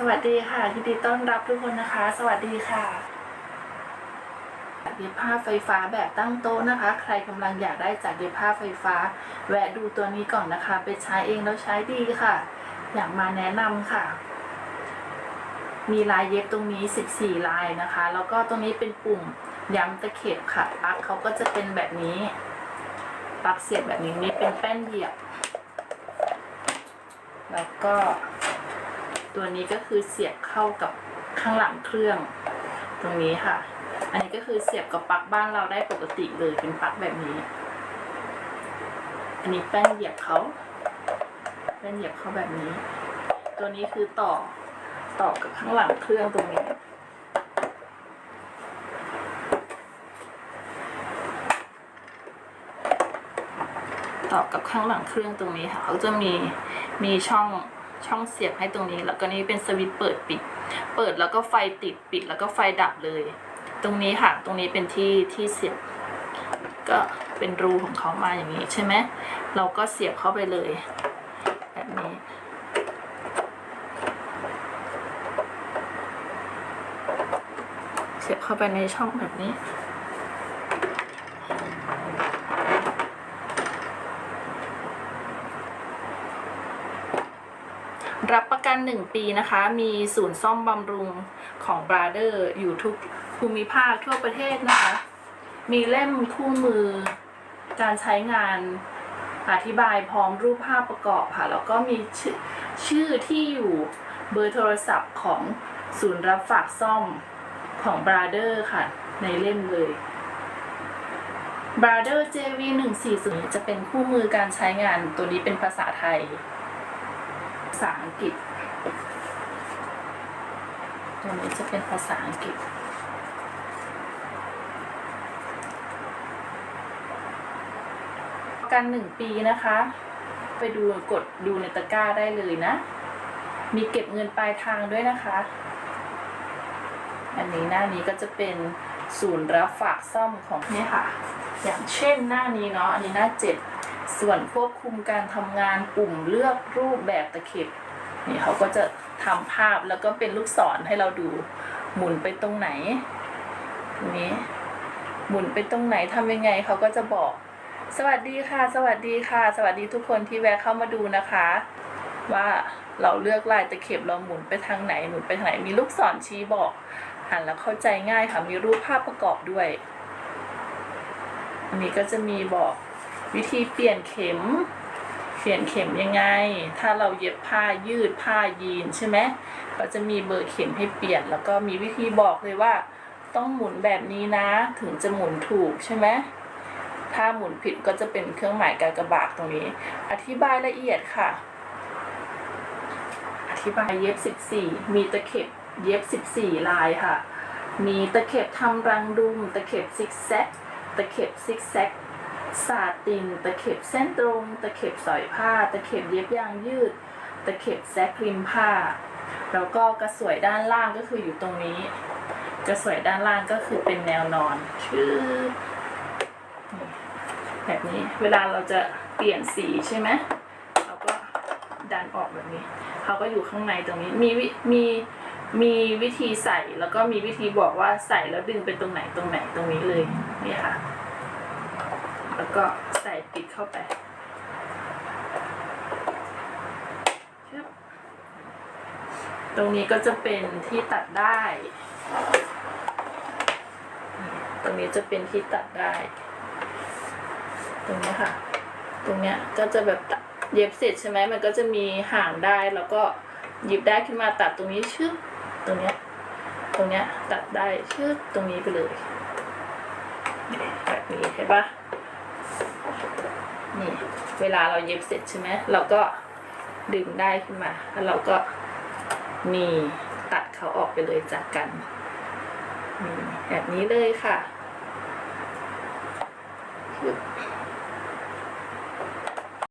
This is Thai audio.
สวัสดีค่ะยินดีต้อนรับทุกคนนะคะ สวัสดีค่ะเย็บผ้าไฟฟ้าแบบตั้งโต๊ะนะคะ ใครกำลังอยากได้จากเย็บผ้าไฟฟ้า แวะดูตัวนี้ก่อนนะคะ ไปใช้เองแล้วใช้ดีค่ะ อยากมาแนะนำค่ะ มีลายเย็บตรงนี้ 14 ลายนะคะ แล้วก็ตรงนี้เป็นปุ่มย้ำตะเข็บค่ะปลั๊กเขาก็จะเป็นแบบนี้ปลั๊กเสียบแบบนี้นี่เป็นแป้นเหยียบ แล้วก็ ตัวนี้ก็คือเสียบเข้ากับข้างหลังเครื่อง ตรงนี้ค่ะ อันนี้ก็คือเสียบกับปลั๊กบ้านเราได้ปกติเลยเป็นปลั๊กแบบนี้ อันนี้แป้นเหยียบเขาแป้นเหยียบเขาแบบนี้ ตัวนี้คือต่อต่อกับข้างหลังเครื่องตรงนี้ต่อกับข้างหลังเครื่องตรงนี้ค่ะเขาจะมีมีช่อง ช่องเสียบให้ตรงนี้ แล้วก็นี่เป็นสวิตช์เปิดปิด เปิดแล้วก็ไฟติดปิดแล้วก็ไฟดับเลย ตรงนี้ค่ะ ตรงนี้เป็นที่ที่เสียบ ก็เป็นรูของเขามาอย่างนี้ใช่ไหมเราก็เสียบเข้าไปเลย แบบนี้เสียบเข้าไปในช่องแบบนี้ รับประกัน 1 ปีนะคะ มีศูนย์ซ่อมบำรุงของ b r a d e r อยู่ทุกภูมิภาคทั่วประเทศนะคะ มีเล่มคู่มือการใช้งานอธิบายพร้อมรูปภาพประกอบค่ะ แล้วก็มีชื่อชื่อที่อยู่เบอร์โทรศัพท์ของศูนย์รับฝากซ่อมของ b r a d e r ค่ะ ในเล่มเลย b r a d e r JV 1 4 0จะเป็นคู่มือการใช้งานตัวนี้เป็นภาษาไทย ษาอังกฤษตัวนี้จะเป็นภาษาอังกฤษ กันหนึ่งปีนะคะ ไปดูกดดูในตะกร้าได้เลยนะ มีเก็บเงินปลายทางด้วยนะคะ อันนี้หน้านี้ก็จะเป็นศูนย์รับฝากซ่อมของนี่ค่ะ อย่างเช่นหน้านี้เนาะ อันนี้หน้าเจ็ด ส่วนควบคุมการทำงานปุ่มเลือกรูปแบบตะเข็บนี่เขาก็จะทำภาพแล้วก็เป็นลูกศรให้เราดู หมุนไปตรงไหนตรงนี้ หมุนไปตรงไหนทำยังไงเขาก็จะบอก สวัสดีค่ะ สวัสดีค่ะ สวัสดีทุกคนที่แวะเข้ามาดูนะคะ ว่าเราเลือกลายตะเข็บเราหมุนไปทางไหน หมุนไปทางไหนมีลูกศรชี้บอกอ่านแล้วเข้าใจง่ายค่ะมีรูปภาพประกอบด้วยอันนี้ก็จะมีบอก วิธีเปลี่ยนเข็ม เปลี่ยนเข็มยังไง ถ้าเราเย็บผ้ายืดผ้ายีนใช่ไหมก็จะมีเบอร์เข็มให้เปลี่ยน แล้วก็มีวิธีบอกเลยว่า ต้องหมุนแบบนี้นะถึงจะหมุนถูกใช่ไหมถ้าหมุนผิดก็จะเป็นเครื่องหมายกากบาทตรงนี้ อธิบายละเอียดค่ะ อธิบายเย็บ 14 มีตะเข็บเย็บ 14 ลายค่ะ มีตะเข็บทำรังดุม ตะเข็บซิกแซก ตะเข็บซิกแซก สาตินตะเข็บเส้นตรง ตะเข็บสอยผ้า ตะเข็บเย็บยางยืด ตะเข็บแซกริมผ้า แล้วก็กระสวยด้านล่างก็คืออยู่ตรงนี้ กระสวยด้านล่างก็คือเป็นแนวนอนชื่อแบบนี้ เวลาเราจะเปลี่ยนสีใช่ไหมเราก็ดันออกแบบนี้เขาก็อยู่ข้างในตรงนี้มีวิมีมีวิธีใส่แล้วก็มีวิธีบอกว่าใส่แล้วดึงไปตรงไหนตรงไหนตรงนี้เลยนี่ค่ะ แล้วก็ใส่ปิดเข้าไปชึบตรงนี้ก็จะเป็นที่ตัดได้ ตรงนี้จะเป็นที่ตัดได้ ตรงนี้ค่ะ ตรงเนี้ยก็จะแบบเย็บเสร็จใช่ไหมมันก็จะมีห่างได้แล้วก็หยิบได้ขึ้นมาตัดตรงนี้ชึบตรงเนี้ย ตรงเนี้ยตัดได้ชึบตรงนี้ไปเลย แบบนี้เห็นปะ นี่เวลาเราเย็บเสร็จใช่ไหมเราก็ดึงได้ขึ้นมา แล้วเราก็นี่ตัดเขาออกไปเลยจากกันนี่แบบนี้เลยค่ะ